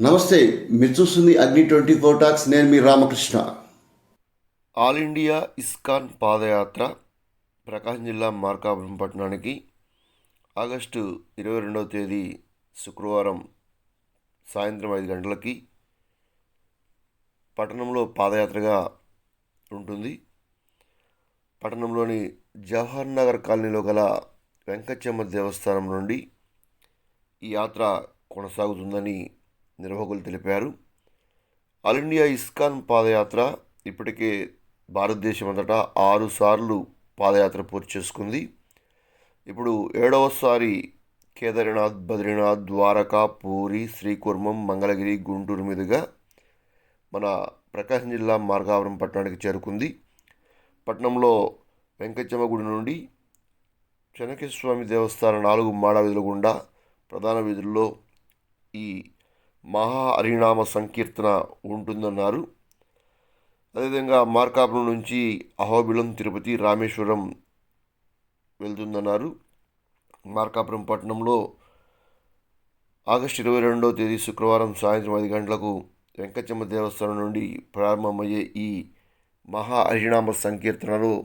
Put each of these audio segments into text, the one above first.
నమస్తే మీరు చూస్తుంది అగ్ని ట్వంటీ ఫోర్ టాక్స్ నేను మీ Ramakrishna. All India ISKCON padayatra Prakasam జిల్లా మార్కాపురం పట్టణానికి ఆగస్టు ఇరవై రెండవ తేదీ శుక్రవారం సాయంత్రం ఐదు గంటలకి పట్టణంలో పాదయాత్రగా ఉంటుంది. పట్టణంలోని జవహర్ నగర్ కాలనీలో గల వెంకచ్చమ్మ దేవస్థానం నుండి ఈ యాత్ర కొనసాగుతుందని నిర్వాహకులు తెలిపారు. ఆల్ ఇండియా ఇస్కాన్ పాదయాత్ర ఇప్పటికే భారతదేశం అంతటా ఆరు సార్లు పాదయాత్ర పూర్తి చేసుకుంది. ఇప్పుడు ఏడవసారి కేదార్నాథ్ బద్రీనాథ్ ద్వారకా పూరి శ్రీకుర్మం మంగళగిరి గుంటూరు మీదుగా మన ప్రకాశం జిల్లా మార్గావరం పట్టణానికి చేరుకుంది. పట్టణంలో వెంకచ్చమ్మ గుడి నుండి చెనకేశ్వమి దేవస్థానం నాలుగు మాడ వీధుల గుండా ప్రధాన వీధుల్లో ఈ మహా హరినామ సంకీర్తన ఉంటుందన్నారు. అదేవిధంగా మార్కాపురం నుంచి అహోబిలం తిరుపతి రామేశ్వరం వెళ్తుందన్నారు. మార్కాపురం పట్టణంలో ఆగస్టు ఇరవై రెండవ తేదీ శుక్రవారం సాయంత్రం ఐదు గంటలకు వెంకటమ్మ దేవస్థానం నుండి ప్రారంభమయ్యే ఈ మహా హరినామ సంకీర్తనలో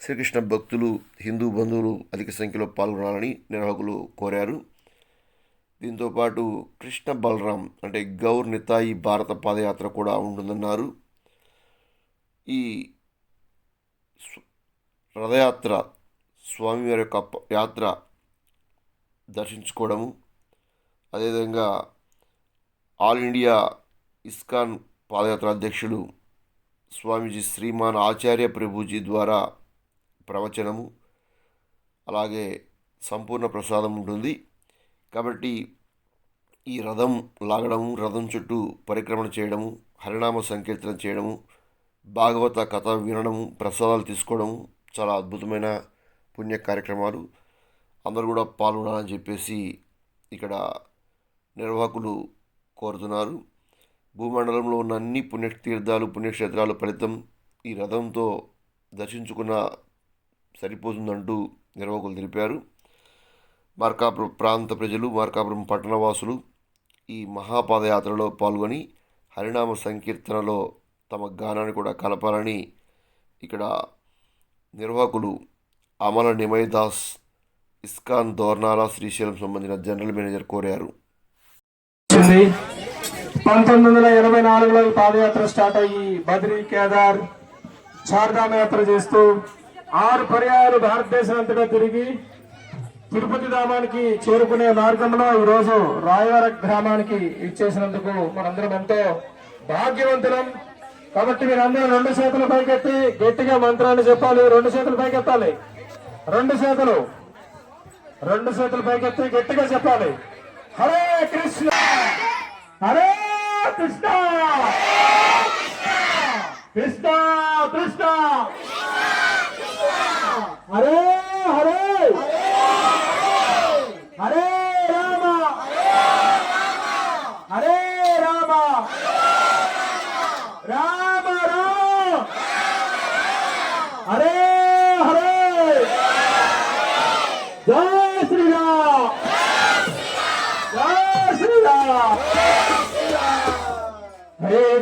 శ్రీకృష్ణ భక్తులు హిందూ బంధువులు అధిక సంఖ్యలో పాల్గొనాలని నిర్వాహకులు కోరారు. దీంతోపాటు కృష్ణ బలరాం అంటే గౌర్ నితాయి భారత పాదయాత్ర కూడా ఉంటుందన్నారు. ఈ రథయాత్ర స్వామివారి యొక్క యాత్ర దర్శించుకోవడము అదేవిధంగా ఆల్ ఇండియా ఇస్కాన్ పాదయాత్ర అధ్యక్షుడు స్వామీజీ శ్రీమాన్ ఆచార్య ప్రభుజీ ద్వారా ప్రవచనము అలాగే సంపూర్ణ ప్రసాదం ఉంటుంది. కాబట్టి ఈ రథం లాగడము రథం చుట్టూ పరిక్రమణ చేయడము హరినామ సంకీర్తన చేయడము భాగవత కథ వినడము ప్రసాదాలు తీసుకోవడము చాలా అద్భుతమైన పుణ్య కార్యక్రమాలు. అందరూ కూడా పాల్గొనాలని చెప్పేసి ఇక్కడ నిర్వాహకులు కోరుతున్నారు. భూమండలంలో ఉన్న అన్ని పుణ్యతీర్థాలు పుణ్యక్షేత్రాల ఫలితం ఈ రథంతో దర్శించుకున్న సరిపోతుందంటూ నిర్వాహకులు తెలిపారు. మార్కాపురం ప్రాంత ప్రజలు మార్కాపురం పట్టణవాసులు ఈ మహాపాదయాత్రలో పాల్గొని హరినామ సంకీర్తనలో తమ గానాన్ని కూడా కలపాలని ఇక్కడ నిర్వాహకులు అమల నిమయ్ దాస్ ఇస్కాన్ దోర్నాల శ్రీశైలం సంబంధించిన జనరల్ మేనేజర్ కోరారు. పంతొమ్మిది వందల ఎనభై నాలుగులో ఈ పాదయాత్ర స్టార్ట్ అయ్యి బద్రీ కేదార్ చార్ధామ యాత్ర చేస్తూ ఆరు పర్యాయాలు భారతదేశం అంతటా తిరిగి తిరుపతి ధామానికి చేరుకునే మార్గంలో ఈరోజు రోజు రాయవర గ్రామానికి ఇచ్చేసినందుకు మనందరం ఎంతో భాగ్యవంతులం. కాబట్టి మీరందరూ రెండు చేతులు పైకెత్తి గట్టిగా మంత్రాన్ని చెప్పాలి. రెండు చేతులు పైకెత్తాలి. రెండు చేతులు. రెండు చేతులు పైకెత్తి గట్టిగా చెప్పాలి. హరే కృష్ణ! హరే కృష్ణ! కృష్ణ! కృష్ణ! హరే హరే రామ హరే రామ రామ రామ హరే హరే జయ శ్రీరామ్ జయ Sriram Hare Krishna